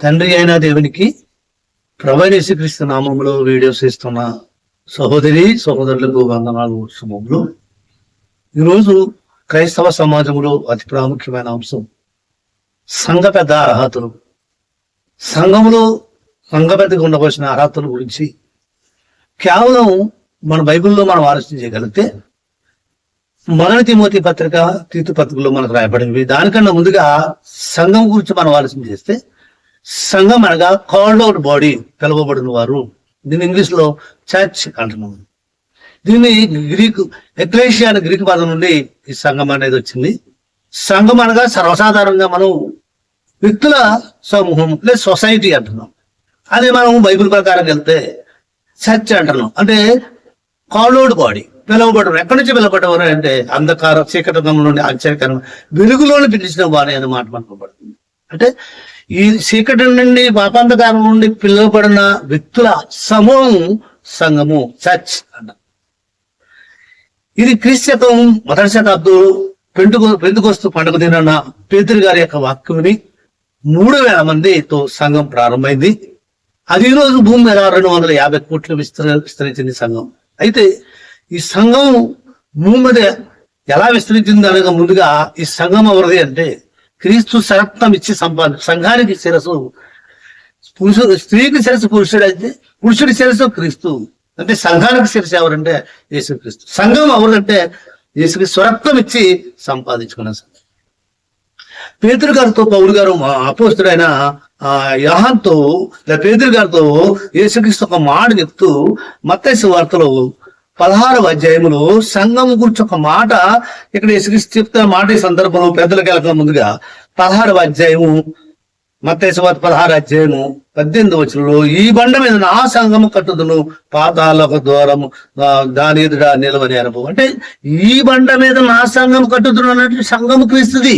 తండ్రి అయిన దేవునికి ప్రభైనేశ్వరిస్తు నామంలో వీడియోస్ ఇస్తున్న సహోదరి సహోదరులకు వందనాలు శుభములు. ఈరోజు క్రైస్తవ సమాజంలో అతి ప్రాముఖ్యమైన అంశం సంఘ పెద్ద అర్హతలు. సంఘములో సంఘ పెద్దగా ఉండవలసిన అర్హతల గురించి కేవలం మన బైబిల్లో మనం ఆలోచించగలిగితే మొదటి తిమోతి పత్రిక తీర్థ పత్రికలో మనకు రాయబడింది దానికన్నా ముందుగా సంఘం గురించి మనం ఆలోచన చేస్తే సంఘం అనగా కాల్డ్ అవుట్ బాడీ పిలువబడిన వారు. దీన్ని ఇంగ్లీష్లో చర్చ్ అంటున్నాం దీన్ని గ్రీక్ ఎక్లేషియా అనే గ్రీక్ పదం నుండి ఈ సంఘం అనేది వచ్చింది. సంఘం అనగా సర్వసాధారణంగా మనం వ్యక్తుల సమూహం లేదా సొసైటీ అంటున్నాం. అదే మనం బైబిల్ ప్రకారం వెళ్తే చర్చ్ అంటున్నాం. అంటే కాల్డ్ బాడీ పిలువబడరు ఎక్కడి నుంచి పిలువబడ్డవారు అంటే అంధకార చీకటంలో నుండి ఆశ్చర్యకరం వెలుగులోని పిలిచిన వారి అని మాట మనకబడుతుంది అంటే ఈ చీకటి నుండి పాపాంధకారం నుండి పిలువబడిన వ్యక్తుల సమూహం సంఘము చర్చ్ అన్న. ఇది క్రీస్తు మొదటి శతాబ్దం పెంటుకు పెందుకొస్తూ పండుగ దినాన పేతురు గారి యొక్క వాక్యముని మూడు వేల మందితో సంఘం ప్రారంభమైంది. అది ఈ రోజు భూమి మీద రెండు వందల యాభై కోట్లు విస్తర విస్తరించింది సంఘం. అయితే ఈ సంఘం భూమి మీద ఎలా విస్తరించింది అనగా ముందుగా ఈ సంఘం ఎవరిది అంటే క్రీస్తు సరత్వం ఇచ్చి సంపాదన సంఘానికి శిరస్సు. పురుషుడు స్త్రీకి శిరసు పురుషుడు అయితే పురుషుడి శిరస్సు క్రీస్తు. అంటే సంఘానికి శిరస్సు ఎవరంటే యేసుక్రీస్తు. సంఘం ఎవరంటే యేసుకి స్వరత్వం ఇచ్చి సంపాదించుకున్న సంఘం. పేతురు గారితో పౌరు గారు మా అపోస్తుడైన ఆ యహాన్తో లేదా గారితో యేసుక్రీస్తు ఒక మాట చెప్తూ మత్స్య వార్తలో పదహారవ అధ్యాయంలో సంఘం గురించి ఒక మాట ఇక్కడ యేసుక్రీస్తు చెప్తున్న మాట ఈ సందర్భంలో పెద్దలకు వెళ్ళక ముందుగా పదహారవ అధ్యాయము మత్తైసు పదహార పదహారు అధ్యాయము పద్దెనిమిది వచనంలో ఈ బండ మీద నా సంఘము కట్టుదును పాతాలకు ద్వారము దాని ఎదుట నిలవని అనుభవం. అంటే ఈ బండ మీద నా సంఘం కట్టుదును అన్నట్టు సంఘము క్రీస్తుది.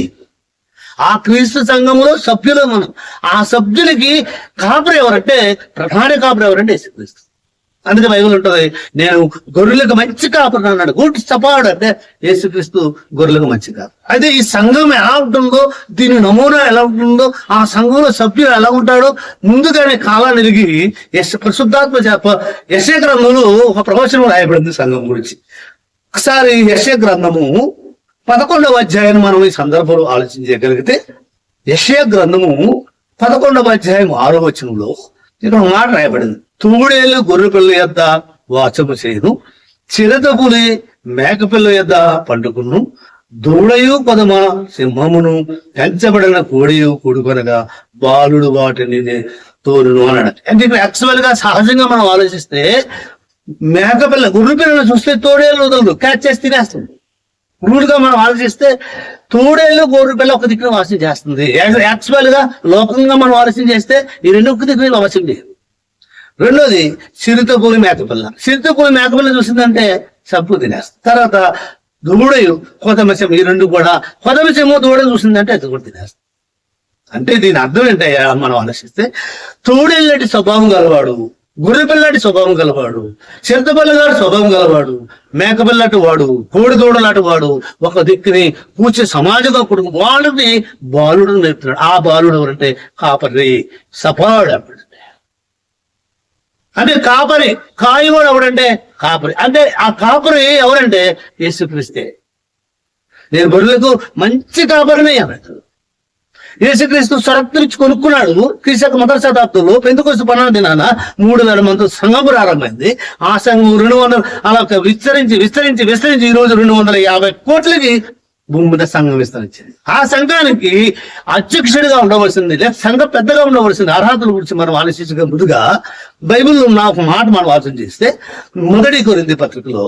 ఆ క్రీస్తు సంఘములో సభ్యులు మనం. ఆ సభ్యులకి కాపురు ఎవరంటే ప్రధాన కాపురు ఎవరంటే క్రీస్తు అందుకే బైబుల్ ఉంటుంది నేను గొర్రెలకు మంచి కాపురు అన్నాడు. గుడ్ సపాడు అంటే యేసుక్రీస్తు గొర్రెలకు మంచి కాదు అయితే ఈ సంఘం ఎలా ఉంటుందో దీని నమూనా ఎలా ఉంటుందో ఆ సంఘంలో సభ్యులు ఎలా ఉంటాడో ముందుగానే కాలాన్ని ఎరిగి యశ పరిశుద్ధాత్మ చేప యశ గ్రంథంలో ఒక ప్రవచనం రాయబడింది సంఘం గురించి. ఒకసారి యశ గ్రంథము పదకొండవ అధ్యాయాన్ని మనం ఈ సందర్భంలో ఆలోచించగలిగితే యశయ గ్రంథము పదకొండవ అధ్యాయం ఆరో వచనంలో ఇక్కడ ఒక మాట రాయబడింది. తూడేలు గొర్రె పిల్ల యొద్ద వాచము చేయను చిరతపులి మేకపిల్ల యొద్ద పండుకును దూడయు పదమ సింహమును పెంచబడిన కోడియు కొడుకొనగా బాలుడు వాటిని తోరును అన్నాడు. అంటే ఇక్కడ యాక్చువల్గా సహజంగా మనం ఆలోచిస్తే మేకపిల్ల గుర్రు పిల్లలు చూస్తే తోడేలు వదలదు క్యాచ్ చేసి తినేస్తుంది. రూల్గా మనం ఆలోచిస్తే తోడేళ్ళు గోరు పిల్ల ఒక దిక్కున వాసన చేస్తుంది. యాక్చువల్గా లోకంగా మనం ఆలోచన చేస్తే ఈ రెండు ఒక దిక్కున వాసన లేదు రెండోది చిరుత పూలి మేకపిల్ల చిరుత పూలి మేకపిల్ల చూసిందంటే సబ్బు తినేస్తుంది. తర్వాత దూడయు కొతమత్యం ఈ రెండు కూడా కొతమత్యము దూడ చూసిందంటే అది కూడా తినేస్తుంది. అంటే దీని అర్థం ఏంటయ్యా? మనం ఆలోచిస్తే తోడేళ్ళటి స్వభావం గలవాడు గుర్రెపిల్లటి స్వభావం గలవాడు చిరుతపిల్లగాడు స్వభావం గలవాడు మేకపిల్లటి వాడు కోడిదూడలాంటి వాడు ఒక దిక్కుని పూచే సమాజంగా కొడుకు వాళ్ళని బాలుడు నేర్పుతున్నాడు. ఆ బాలుడు ఎవరంటే కాపరి సపాడు అప్పుడు అంటే కాపరి కాయవాడు ఎవడంటే కాపరి. అంటే ఆ కాపరి ఎవరంటే యేసుక్రీస్తే. నేను గొర్రెలకు మంచి కాపరిని అన్నాడు యేసుక్రీస్తు స్వరక్తునిచ్చి కొనుక్కున్నాడు. క్రీస్తు మొదటి శతాబ్దంలో పెందుకోసం పన్నెండు దినాన మూడు వేల మంది సంఘం ప్రారంభమైంది. ఆ సంఘం రెండు వందల అలా విస్తరించి విస్తరించి విస్తరించి ఈ రోజు రెండు వందల యాభై కోట్లకి భూమి మీద సంఘం విస్తరించింది. ఆ సంఘానికి అధ్యక్షుడిగా ఉండవలసింది లేదా సంఘం పెద్దగా ఉండవలసింది అర్హతల గురించి మనం ఆలోచించగా ముందుగా బైబిల్ ఉన్న ఒక మాట మనం ఆలోచన చేస్తే మొదటి కొరింది పత్రికలో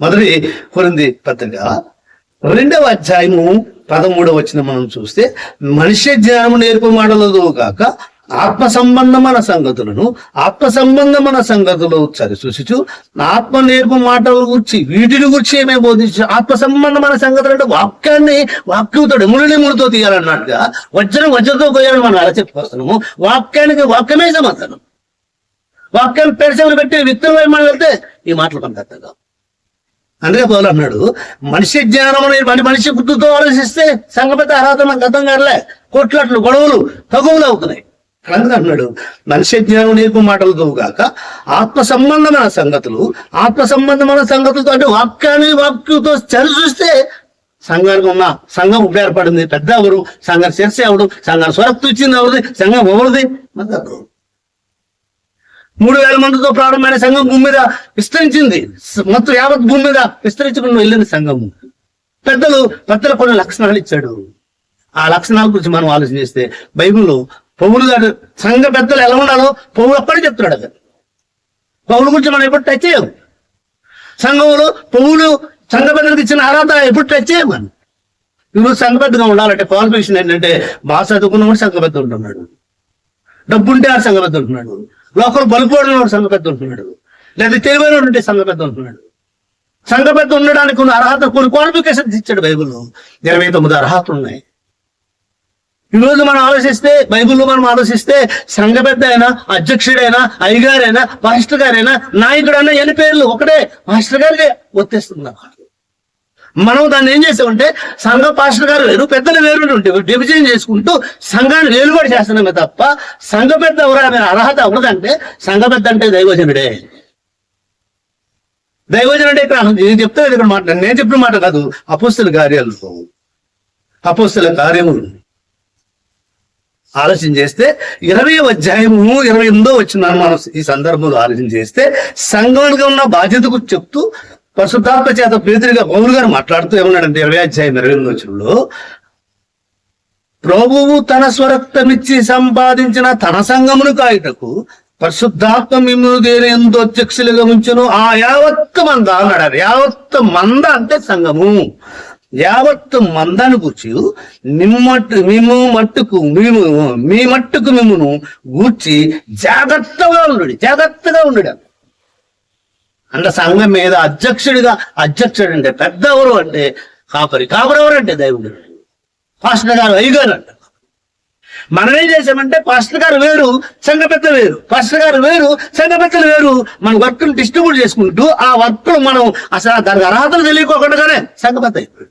మొదటి కొరింది పత్రిక రెండవ అధ్యాయము పదమూడవ వచ్చిన మనం చూస్తే మనిషి జ్ఞానము నేర్పు మాటలతో కాక ఆత్మ సంబంధమైన సంగతులను ఆత్మ సంబంధమైన సంగతులు సరి చూసిచు ఆత్మ నేర్పు మాటల గురించి వీటిని గురించి ఏమే బోధించు ఆత్మ సంబంధమైన సంగతులు అంటే వాక్యాన్ని వాక్యంతో మురళి ముడితో తీయాలన్నట్టుగా వజ్రం వజ్రతో పోయాలని మనం అలా చెప్పుకొస్తున్నాము. వాక్యానికి వాక్యమే సమాధానం వాక్యాన్ని పెరసెవరు పెట్టి విత్తనం మనం వెళ్తే ఈ మాటలు కంపెత్తగా అందుకే పౌలు అన్నాడు మనిషి జ్ఞానం మన మనిషి బుద్ధితో ఆలోచిస్తే సంఘపెద్ద అర్హత మనకు అర్థం కాలే కొట్లాట్లు గొడవలు తగువులు అవుతున్నాయి. కనుక అన్నాడు మనిషి జ్ఞానం నీకు మాటలతో కాక ఆత్మ సంబంధమైన సంగతులు ఆత్మ సంబంధమైన సంగతులతో అంటే వాక్యాన్ని వాక్యంతో చరి చూస్తే సంఘానికి ఉన్న సంఘం ఇప్పుడు ఏర్పడింది పెద్ద ఎవరు సంఘం చర్చ ఎవరు సంఘం స్వరక్తి ఇచ్చింది ఎవరిది? సంఘం ఎవరిది? మన మూడు వేల మందితో ప్రారంభమైన సంఘం భూమి మీద విస్తరించింది. మొత్తం యావత్ భూమి మీద విస్తరించుకుని వెళ్ళింది సంఘము పెద్దలు పెద్దలు కొన్ని లక్షణాలు ఇచ్చాడు. ఆ లక్షణాల గురించి మనం ఆలోచన చేస్తే బైబిల్లో పౌరులు గారు సంఘ పెద్దలు ఎలా ఉండాలో పౌరులు అప్పుడే చెప్తున్నాడు అది. పౌరుల గురించి మనం ఎప్పుడు టచ్ చేయము. సంఘంలో పౌరులు సంఘ పెద్దలకు ఇచ్చిన అర్హత ఎప్పుడు టచ్ చేయము మనం ఈరోజు సంఘ పెద్దగా ఉండాలంటే క్వాలిఫికేషన్ ఏంటంటే బాగా చదువుకున్నవాడు సంఘ పెద్ద ఉంటున్నాడు. డబ్బు ఉంటే ఆ సంఘ పెద్ద ఉంటున్నాడు. లోకల్ బలిపోవడం వాడు సంఘ పెద్ద ఉంటున్నాడు. లేదా తెలివైన ఉంటే సంఘ పెద్ద ఉంటున్నాడు. సంఘ పెద్ద ఉండడానికి కొన్ని అర్హత కొన్ని క్వాలిఫికేషన్స్ ఇచ్చాడు బైబిల్లో. ఇరవై తొమ్మిది అర్హతలు ఉన్నాయి ఈరోజు మనం ఆలోచిస్తే బైబిల్లో మనం ఆలోచిస్తే సంఘ పెద్ద అయినా అధ్యక్షుడైనా అయ్యగారైనా మాస్టర్ గారైనా నాయకుడైనా ఎన్ని పేర్లు? ఒకటే. మాస్టర్ గారికి ఒత్తేస్తున్నారు మనం దాన్ని ఏం చేసామంటే సంఘ పాస్టర్ గారు వేరు పెద్దలు వేరు ఉంటే డివిజన్ చేసుకుంటూ సంఘాన్ని వేలుబడి చేస్తున్నామే తప్ప సంఘ పెద్ద ఎవరైనా అనే అర్హత ఎవరిదంటే సంఘ పెద్ద అంటే దైవజనుడే. దైవజనుడే ఇక్కడ నేను చెప్తే ఇక్కడ మాట నేను చెప్పిన మాట కాదు అపోస్తుల కార్యాలు. అపోస్తుల కార్యములు. ఆలోచన చేస్తే ఇరవై అధ్యాయము ఇరవై ఎనిమిదో వచ్చిందని మనం ఈ సందర్భంలో ఆలోచన చేస్తే సంఘానికి ఉన్న బాధ్యత గురించి చెప్తూ పరిశుద్ధాత్మ చేత పేదరిగా పౌరు గారు మాట్లాడుతూ ఏమన్నాడంటే ఇరవై అధ్యాయం ఇరవై ఎనిమిది ప్రభువు తన స్వరక్తమిచ్చి సంపాదించిన తన సంఘమును కాయుటకు పరిశుద్ధాత్మ మిమ్మల్ని దేని ఎంతో అధ్యక్షులుగా ఉంచును? ఆ యావత్తు మంద అన్నాడు యావత్తు మంద అంటే సంఘము. యావత్తు మందను కూర్చి నిమ్మట్టు మేము మట్టుకు మేము మీ మట్టుకు మిమ్మను గూర్చి జాగ్రత్తగా ఉండు జాగ్రత్తగా ఉండడు అంటే సంఘం మీద అధ్యక్షుడిగా అధ్యక్షుడు అంటే పెద్ద ఎవరు అంటే కాపరి. కాపరి ఎవరు అంటే దేవుడు. పాస్టర్ గారు అయ్యగారు అంట. మనం ఏం చేసామంటే పాస్టర్ గారు వేరు సంఘ పెద్ద వేరు. పాస్టర్ గారు వేరు సంఘ పెద్దలు వేరు. మన వర్క్ను డిస్ట్రిబ్యూట్ చేసుకుంటూ ఆ వర్క్ను మనం అసలు దానికి అర్హతలు తెలియకోకుండానే సంఘ పెద్ద అయిపోయాడు.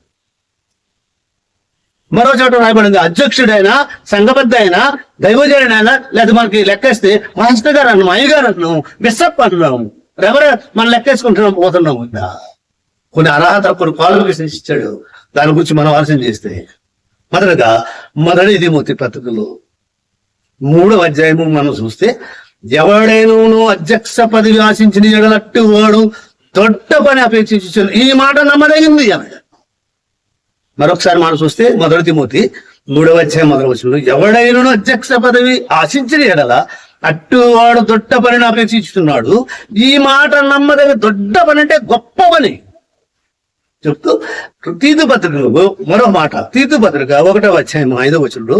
మరో చోట రాయబడింది అధ్యక్షుడైనా సంఘ పెద్ద అయినా దైవజనుడైనా లేదా మనకి లెక్కేస్తే మాస్టర్ గారు అన్నాం అయ్యగారు అన్నాం బిషప్ అన్నాం ఎవరు మనం లెక్కేసుకుంటున్నాం పోతున్నాం? ఇంకా కొన్ని అర్హత కొన్ని క్వాలిఫికేషన్స్ ఇచ్చాడు. దాని గురించి మనం ఆలోచన చేస్తే మొదటగా మొదటి ఇది మొత్తి పత్రికలో మూడవ అధ్యాయము మనం చూస్తే ఎవడైనను అధ్యక్ష పదవి ఆశించిన ఎడలట్టు వాడు దొడ్డ పని అపేక్షించు ఈ మాట నమ్మదగింది అన్నాడు మరొకసారి మనం చూస్తే మొదటి మూతి మూడవ అధ్యాయం మొదలు వచ్చిన ఎవడైనను అధ్యక్ష పదవి ఆశించిన ఎడల అట్టు వాడు దొడ్డ పనిని అపేక్షిస్తున్నాడు ఈ మాట నమ్మదగ దొడ్డ పని అంటే గొప్ప పని. చెప్తూ తీతు పత్రికలు మరో మాట. తీతు పత్రిక ఒకటో మా ఐదో వచనంలో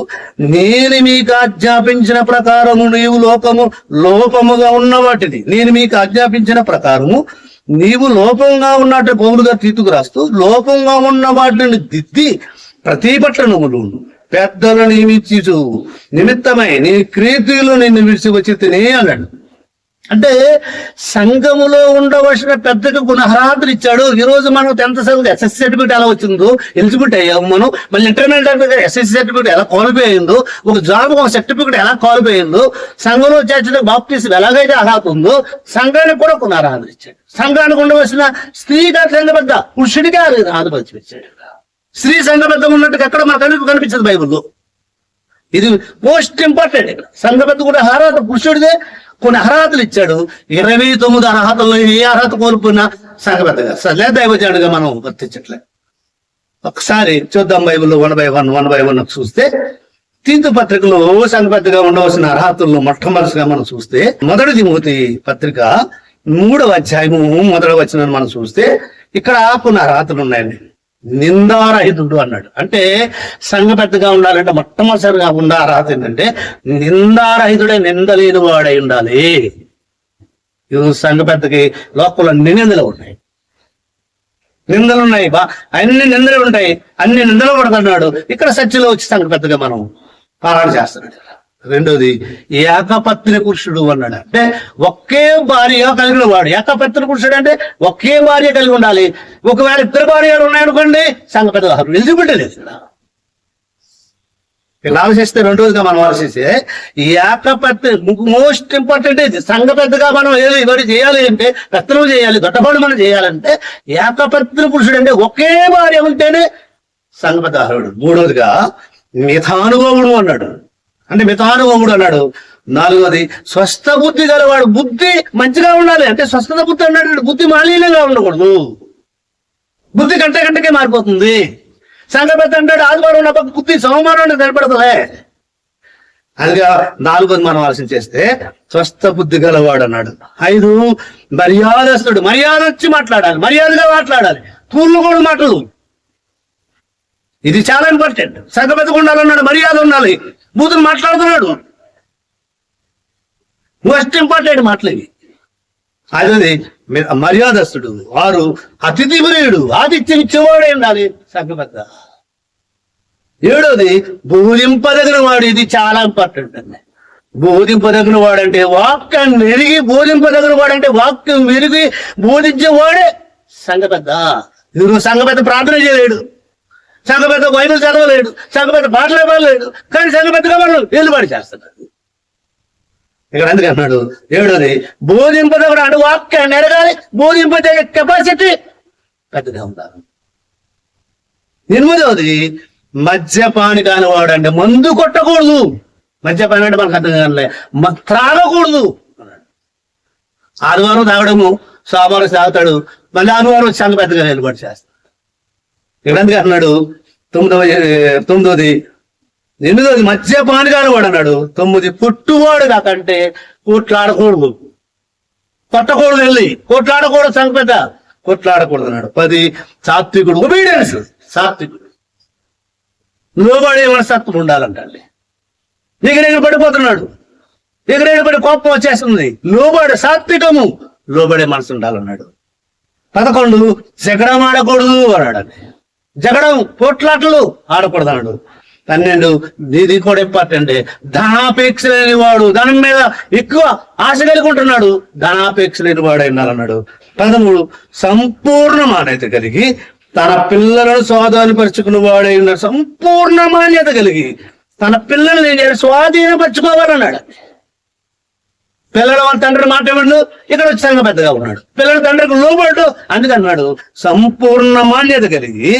నేను మీకు ఆజ్ఞాపించిన ప్రకారము నీవు లోకము లోపముగా ఉన్న వాటిని. నేను మీకు ఆజ్ఞాపించిన ప్రకారము నీవు లోపంగా ఉన్నట్టు పౌరుగా తీతుకు రాస్తూ లోపంగా ఉన్న వాటిని దిద్ది ప్రతిపట్టణములు పెద్దలు నియమించు నిమిత్తమై నీ క్రీతులు నిన్ను విడిచి వచ్చి తినే అన్నాడు. అంటే సంఘములో ఉండవలసిన పెద్దకు కొన్ని ఇచ్చాడు. ఈ రోజు మనం టెన్త్ చదివితే ఎస్ఎస్సీ సర్టిఫికేట్ ఎలా వచ్చిందో ఎలిజిబిలిటీ అయ్యాము మనం. మళ్ళీ ఇంటర్మీడియట్ ఎస్ఎస్సీ సర్టిఫికేట్ ఎలా క్వాలిఫై అయిందో ఒక జాబ్ ఒక సర్టిఫికేట్ ఎలా క్వాలిఫై అయిందో సంఘంలో చేర్చిన బాప్తీసు ఎలాగైతే అర్హత ఉందో సంఘానికి కూడా కొన్ని ఇచ్చాడు. సంఘానికి ఉండవలసిన స్త్రీగా పెద్ద పురుషుడిగా ఆధిపత్యం ఇచ్చాడు. స్త్రీ సంఘబద్ధం ఉన్నట్టుగా ఎక్కడ మా కనుక కనిపించదు బైబుల్లో. ఇది మోస్ట్ ఇంపార్టెంట్. ఇక్కడ సంఘబద్ధ కూడా అర్హత పురుషుడిదే కొన్ని అర్హతలు ఇచ్చాడు. ఇరవై తొమ్మిది అర్హతల్లో ఏ అర్హత కోల్పోయినా సంఘ పెద్దగా సలే మనం వర్తించట్లే. ఒకసారి చూద్దాం బైబిల్లో one by one one by one చూస్తే తీర్థ పత్రికలో సంఘ పెద్దగా ఉండవలసిన అర్హతలను మొట్టమొదటిగా మనం చూస్తే మొదటి మూతి పత్రిక మూడవ అధ్యాయము మొదటి వచ్చిన మనం చూస్తే ఇక్కడ కొన్ని అర్హతలు ఉన్నాయండి. నిందారహితుడు అన్నాడు. అంటే సంఘ పెద్దగా ఉండాలంటే మొట్టమొదటిసారిగా ఉండ అర్హత ఏంటంటే నిందారహితుడే నిందలేని వాడై ఉండాలి. ఈరోజు సంఘ పెద్దకి లోపల అన్ని నిందలు ఉన్నాయి. నిందలు ఉన్నాయి బా. అన్ని నిందలు ఉంటాయి. అన్ని నిందలు పడుతున్నాడు ఇక్కడ సత్యలో వచ్చి సంఘ పెద్దగా మనం పారాయణ చేస్తున్నాడు. రెండోది ఏకపత్ని పురుషుడు అన్నాడు. అంటే ఒకే భార్య కలిగిన వాడు. ఏకపత్ని పురుషుడు అంటే ఒకే భార్య కలిగి ఉండాలి. ఒకవేళ ఇద్దరు భార్యలు ఉన్నాయనుకోండి సంఘ పెద్ద ఎలిజిబిలిటీ లేదు ఇక్కడ. ఆలోచిస్తే రెండోదిగా మనం ఆలోచిస్తే ఏకపత్ని మోస్ట్ ఇంపార్టెంట్ ఇది. సంఘ పెద్దగా మనం ఏది ఇవన్నీ చేయాలి అంటే పెత్తనం చేయాలి దొడ్డపాడు మనం చేయాలంటే ఏకపత్ని పురుషుడు అంటే ఒకే భార్య ఉంటేనే సంఘ పెద్ద అర్హుడు మూడోదిగా మిథానుభవుడు అన్నాడు. అంటే మితానుభవుడు అన్నాడు. నాలుగోది స్వస్థ బుద్ధి గలవాడు బుద్ధి మంచిగా ఉండాలి. అంటే స్వస్థత బుద్ధి అన్నాడు బుద్ధి మాలిన్యంగా ఉండకూడదు. బుద్ధి గంట గంటకే మారిపోతుంది. సంఘ పెద్ద అంటాడు ఆదివారం ఉన్న పక్క బుద్ధి సోమవారం సరిపడతలే. అందుకే నాలుగోది మనం ఆలోచన చేస్తే స్వస్థ బుద్ధి గలవాడు అన్నాడు. ఐదు మర్యాదస్తుడు. మర్యాద వచ్చి మాట్లాడాలి. మర్యాదగా మాట్లాడాలి. తూర్లు కూడా మాటలు ఇది చాలా ఇంపార్టెంట్ సంఘ ఉండాలన్నాడు మర్యాద ఉండాలి. బూతులు మాట్లాడుతున్నాడు. మోస్ట్ ఇంపార్టెంట్ మాటలేవి అదే మర్యాదస్తుడు. వారు అతిథి ప్రియుడు ఆతిథ్యం ఇచ్చేవాడే ఉండాలి. సంఘబద్ధ ఏడోది బోధింపదగిన వాడు. ఇది చాలా ఇంపార్టెంట్ అండి. బోధింపదగిన వాడంటే వాక్యం మెరిగి బోధింపదగిన వాడంటే వాక్యం విరిగి బోధించేవాడే సంగపెద్ద ఇరు సంగపెద్ద ప్రార్థన చేయలేడు. సంఘపెద్ద బైబిల్ చదవలేడు సంఘపెద్ద పాటలు ఇవ్వలేడు కానీ సంఘపెద్దగా వాళ్ళు వెలుబడి చేస్తున్నారు ఇక్కడ ఎందుకు అన్నాడు ఏడోది బోధింపదగిన అంటే వాక్యాన్ని ఎరగాలి బోధింపదగే కెపాసిటీ పెద్దగా ఉండాలి. ఎనిమిదవది మద్యపాని కానివాడు అంటే మందు కొట్టకూడదు. మద్యపాని అంటే మనకు అర్థం కానిలే త్రాగకూడదు. ఆదివారం తాగడము సోమవారం తాగుతాడు మళ్ళీ ఆదివారం వచ్చి పెద్దగా నిలబడి చేస్తాడు. ఇక్కడ అన్నాడు తొమ్మిదవ తొమ్మిదవది ఎనిమిదవది మద్యపాని కాని వాడు అన్నాడు తొమ్మిది పుట్టువాడు కాకంటే కొట్లాడకూడదు. కొట్టకూడదు వెళ్ళి కొట్లాడకూడదు సంగ కొట్లాడకూడదు అన్నాడు. పది సాత్వికుడు ఒబీడియన్స్ సాత్వికుడు. లోబడే మనస్తత్వం ఉండాలంటండి. ఎగిరెగిరి పడిపోతున్నాడు. ఎగిరెగిరి పడి కోపం వచ్చేస్తుంది. లోబడే సాత్వికము లోబడే మనసు ఉండాలన్నాడు. పదకొండు జగడమాడకూడదు ఆడకూడదు అన్నాడు జగడం పోట్లాటలు ఆడకూడదు పన్నెండు ఇది కూడా ఇంపార్టెంట్. ధనాపేక్ష లేని వాడు ధనం మీద ఎక్కువ ఆశ కలిగి ఉంటున్నాడు ధనాపేక్ష లేని వాడు అన్నాడు పదమూడు సంపూర్ణ మాన్యత కలిగి తన పిల్లలను స్వాధీనపరుచుకున్న వాడై ఉన్నాడు సంపూర్ణ మాన్యత కలిగి తన పిల్లల్ని నేను చేయాలి స్వాధీనపరచుకోవాలన్నాడు. పిల్లడు వాళ్ళ తండ్రి మాట ఇవ్వడు ఇక్కడ వచ్చి సంఘ పెద్దగా ఉన్నాడు. పిల్లల తండ్రికి లోబడు అందుకన్నాడు సంపూర్ణ మాన్యత కలిగి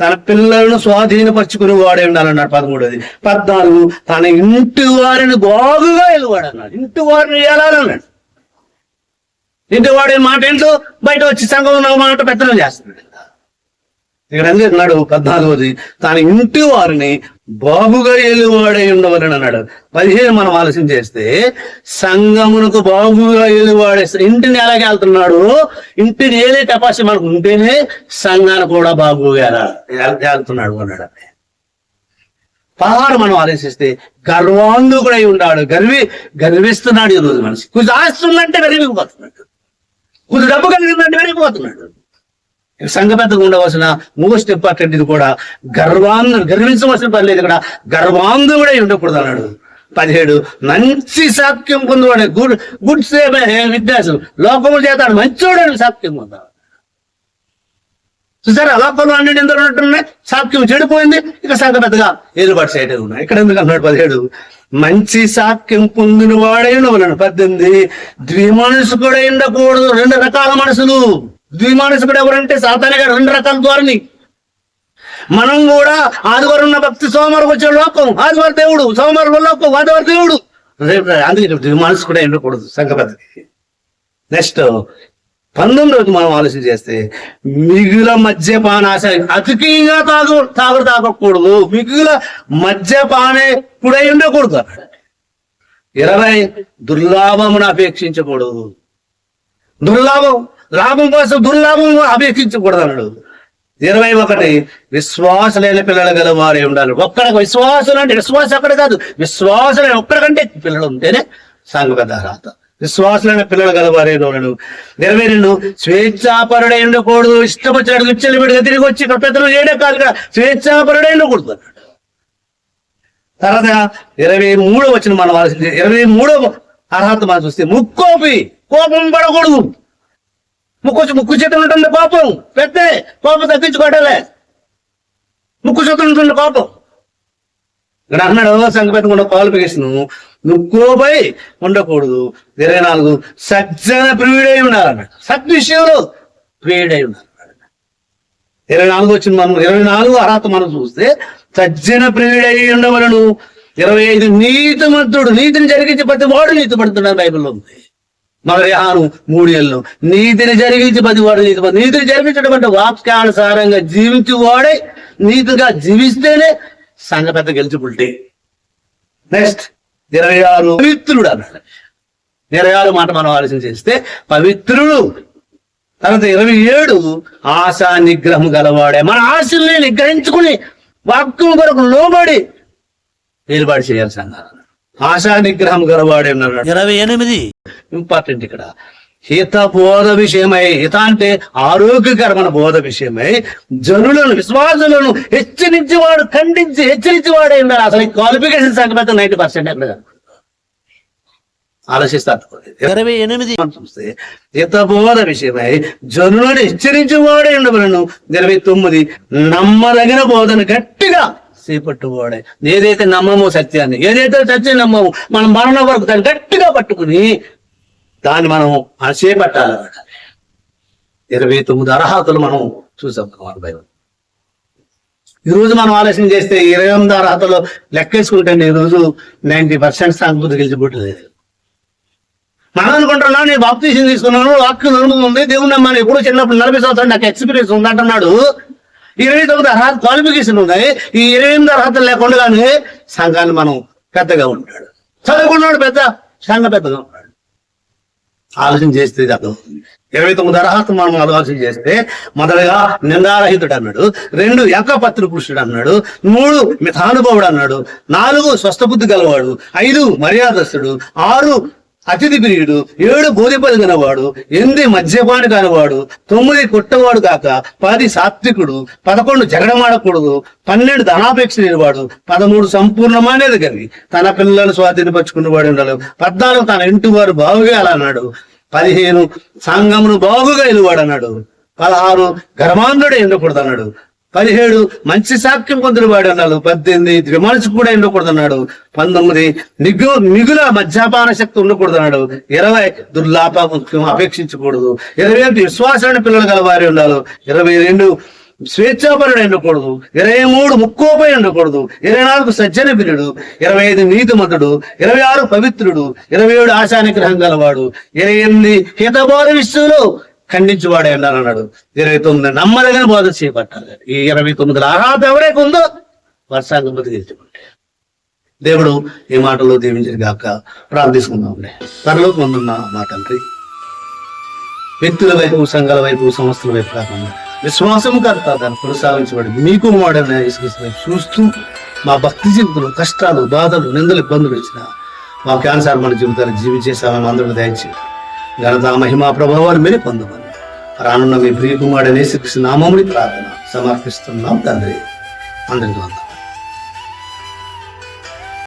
తన పిల్లలను స్వాధీనపరచుకుని వాడే ఉండాలన్నాడు పదమూడోది. పద్నాలుగు తన ఇంటి వారిని బాగుగా ఎలువాడు అన్నాడు ఇంటి వారిని ఎలాలన్నాడు ఇంటి వాడి మాట ఏంటో బయట వచ్చి సంఘం ఉన్న మాట పెద్దలు చేస్తున్నాడు. ఇక్కడ ఎందుకు అన్నాడు? పద్నాలుగోది తన ఇంటి వారిని బాబుగా ఏలువాడై ఉండవలని అన్నాడు. పదిహేను మనం ఆలస్యం చేస్తే సంగమునకు బాబుగా ఏలువాడే ఇంటిని ఎలాగే వెళ్తున్నాడు ఇంటిని ఏలే కెపాసిటీ మనకు ఉంటేనే సంఘాన్ని కూడా బాబుగా వెళ్తున్నాడు అన్నాడు. పదహారు మనం ఆలోచిస్తే గర్వాంధుకుడై ఉన్నాడు గర్వి గర్విస్తున్నాడు ఈ రోజు మనిషి. కొంచెం ఆస్తుందంటే వెరిగిపోతున్నాడు. కొంచెం డబ్బు కలిగిందంటే వెరిగిపోతున్నాడు. సంఘ పెద్దగా ఉండవలసిన మోస్ట్ ఇంపార్టెంట్ ఇది కూడా గర్వాంధ గర్వించవలసిన పని లేదు ఇక్కడ. గర్వాంధు కూడా ఉండకూడదు అన్నాడు. పదిహేడు మంచి సాక్ష్యం పొందువాడు. గుడ్ గుడ్ సేమ్ విద్యాసం. లోకము చేతాడు మంచివాడు సాక్ష్యం పొందాడు చూసారా? లోకంలో అన్ని ఎందుకు ఉంటున్నాయి సాక్ష్యం చెడిపోయింది. ఇక సంఘ పెద్దగా ఏలుబాటు సైడ్ ఉన్నాయి. ఇక్కడ ఎందుకు అన్నాడు పదిహేడు? మంచి సాక్ష్యం పొందిన వాడే ఉండవలను పద్దెనిమిది కూడా ఉండకూడదు. రెండు రకాల మనసులు. ద్విమానసుకుడు ఎవరంటే సాతానిగా రెండు రకాల ద్వారని మనం కూడా ఆదివారం ఉన్న భక్తి సోమవారం వచ్చే లోకం. ఆదివారం దేవుడు సోమవారం లోకం. ఆదివారం దేవుడు. రేపు ద్విమానసు కూడా ఉండకూడదు సంఘ పద్ధతి. నెక్స్ట్ పంతొమ్మిది రోజు మనం ఆలోచన చేస్తే మిగుల మద్యపానాశ అతికిగా తాగు తాగుడు తాగకూడదు. మిగుల మద్యపానే కూడా ఉండకూడదు అన్నాడు ఇరవై దుర్లాభమును అపేక్షించకూడదు. దుర్లాభం లాభం కోసం దుర్లాభం అపేక్షించకూడదు అన్నాడు ఇరవై ఒకటి విశ్వాసలేని పిల్లలు గల వారే ఉండాలి. ఒక్కడికి విశ్వాసం అంటే విశ్వాసం అక్కడ కాదు. విశ్వాసలే ఒక్కడికంటే పిల్లలు ఉంటేనే సాంఘిక అర్హత విశ్వాసులైన పిల్లలు గల వారే ఉండడు ఇరవై రెండు స్వేచ్ఛాపరుడై ఉండకూడదు. ఇష్టం వచ్చినట్టు విచ్చలవిడిగా తిరిగి వచ్చి పెద్దలు ఏడే కాదు కదా. స్వేచ్ఛాపరుడై ఉండకూడదు అన్నాడు. తర్వాత ఇరవై మూడో వచ్చిన మనం ఇరవై మూడో అర్హత మనం చూస్తే ముక్కోపి కోపం పడకూడదు. ముక్కు ముక్కు చేతులు ఉంటుంది కోపం పెద్ద కోపం తగ్గించుకోవటలే ముక్కు చేతులు ఉంటుంది కోపం ఇక్కడ అన్నాడు సంగపెట్టకుండా క్వాలిఫికేషన్ నువ్వుకోపై ఉండకూడదు. ఇరవై నాలుగు సజ్జన ప్రియుడై ఉండాలన్నాడు. సత్ ప్రియుడై ఉండాలి ఇరవై నాలుగు వచ్చింది మనం ఇరవై నాలుగు అర్హత మనం చూస్తే సజ్జన ప్రియుడై ఉండవలను. ఇరవై ఐదు నీతిమంతుడు నీతిని జరిగించి ప్రతి వాడు నీతి పడుతున్నాడు బైబిల్లో ఉంది. మరి ఆను మూడేళ్ళు. నీతిని జరిగించి పది వాడు నీతి నీతిని జరిగించడం అంటే వాక్యానుసారంగా జీవించి వాడే నీతిగా జీవిస్తేనే సంఘ పెద్ద గెలిచిబుల్టీ నెక్స్ట్ ఇరవై ఆరు పవిత్రుడు అన్నాడు. ఇరవై ఆరు మాట మనం ఆలోచన చేస్తే పవిత్రుడు తర్వాత ఇరవై ఏడు ఆశా నిగ్రహం గలవాడే. మన ఆశల్ని నిగ్రహించుకుని వాక్యం కొరకు లోబడి వేలుబాటు చేయాలి సంఘాలు. ఆశా నిగ్రహం గలవాడే అన్నాడు. ఇరవై ఎనిమిది ఇంపార్టెంట్ ఇక్కడ. హిత బోధ విషయమై హిత అంటే ఆరోగ్యకరమైన బోధ విషయమై జనులను విశ్వాసులను హెచ్చరించేవాడు ఖండించి హెచ్చరించేవాడే ఉండాలి. అసలు క్వాలిఫికేషన్ సంగతి నైన్టీ పర్సెంట్ ఆలోచిస్తారు ఇరవై ఎనిమిది. చూస్తే హితబోధ విషయమై జనులను హెచ్చరించేవాడే ఉండవలను ఇరవై తొమ్మిది. నమ్మదగిన బోధన గట్టిగా చేపట్టువాడే. ఏదైతే నమ్మమో సత్యాన్ని ఏదైతే సత్యం నమ్మమో మనం మరణం వరకు దాన్ని గట్టిగా పట్టుకుని దాన్ని మనం చేపట్టాలన్నమాట ఇరవై తొమ్మిది అర్హతలు మనం చూసాం మన ఈ రోజు మనం ఆలోచన చేస్తే ఇరవై ఎనిమిది అర్హతలు లెక్కేసుకుంటే ఈ రోజు నైన్టీ పర్సెంట్ సాంస్కృతిక గెలిచిపోవట్లేదు మనం అనుకుంటున్నాను నేను బాప్తీసం తీసుకున్నాను వాక్యం అనుభవం ఉంది. దేవుని నమ్మాను. ఎప్పుడు చిన్నప్పుడు నలభై సంవత్సరాలు నాకు ఎక్స్పీరియన్స్ ఉంది అంటున్నాడు ఇరవై తొమ్మిది అర్హత క్వాలిఫికేషన్ ఉన్నాయి. ఈ ఇరవై ఎనిమిది అర్హతలు లేకుండా సంఘాన్ని మనం పెద్దగా ఉంటాడు చదువుకున్నాడు పెద్ద సంఘ పెద్దగా ఉంటాడు ఆలోచన చేస్తే ఇది ఇరవై తొమ్మిది అర్హత మనం ఆలోచన చేస్తే మొదటగా నిందారహితుడు అన్నాడు రెండు ఏకపత్రి పురుషుడు అన్నాడు మూడు మిథానుభవుడు అన్నాడు నాలుగు స్వస్థబుద్ధి గలవాడు ఐదు మర్యాదస్తుడు ఆరు అతిథి ప్రియుడు ఏడు గోధిపలు గనవాడు ఎనిమిది మద్యపాని కానివాడు తొమ్మిది కొట్టవాడు కాక పది సాత్వికుడు పదకొండు జగడమాడకూడదు పన్నెండు ధనాపేక్ష లేనివాడు పదమూడు సంపూర్ణమైనది కలిగి తన పిల్లలను స్వాధీనపరుచుకున్నవాడు ఉండాలి పద్నాలుగు తన ఇంటి వారు బాగుగా అన్నాడు పదిహేను సంఘమును బాగుగా ఎలువాడు అన్నాడు పదహారు గర్మాంధుడు ఉండకూడదు అన్నాడు పదిహేడు మంచి సాక్ష్యం పొందిన వాడు అన్నాడు. పద్దెనిమిది త్రిమనసు కూడా ఉండకూడదు అన్నాడు పంతొమ్మిది మిగు మిగుల మద్యపాన శక్తి ఉండకూడదు అన్నాడు ఇరవై దుర్లాభం అపేక్షించకూడదు. ఇరవై ఒకటి విశ్వాసాన్ని పిల్లలు గల వారి ఉండాలి ఇరవై రెండు స్వేచ్ఛాపరుడు ఉండకూడదు. ఇరవై మూడు ముక్కోపై ఉండకూడదు. ఇరవై నాలుగు సజ్జన పిల్లుడు ఇరవై ఐదు నీతిమంతుడు. ఇరవై ఆరు పవిత్రుడు. ఇరవై ఏడు ఆశానిగ్రహం గలవాడు. ఇరవై ఎనిమిది హితబోధ విషయంలో ఖండించువాడే అన్నాడు ఇరవై తొమ్మిది నమ్మదగిన బోధ చేపట్టాలి ఈ ఇరవై తొమ్మిది అర్హత ఎవరైతే ఉందో వర్షాంగం బతికించుకుంటే దేవుడు ఈ మాటలో దీవించిన కాక ప్రార్థిస్తున్నాంలే త్వరలో ముందున్న మా తండ్రి వ్యక్తుల వైపు సంఘాల వైపు సంస్థల వైపు కాకుండా విశ్వాసం కర్త దాన్ని కొనసాగించబడి మీకు వాడని చూస్తూ మా భక్తి జీవితంలో కష్టాలు బాధలు నిందలు ఇబ్బందులు ఇచ్చిన మా క్యాన్సర్ మన జీవితాన్ని జీవించే సమయం అందరూ దయచేయండి. ఘనత మహిమా ప్రభావాలు మీరు పొందమని రానున్న మీ ప్రియ కుమారుడనే శిక్ష నామముని ప్రార్థన సమర్పిస్తున్నాం తండ్రి అందరికీ వందనాలు.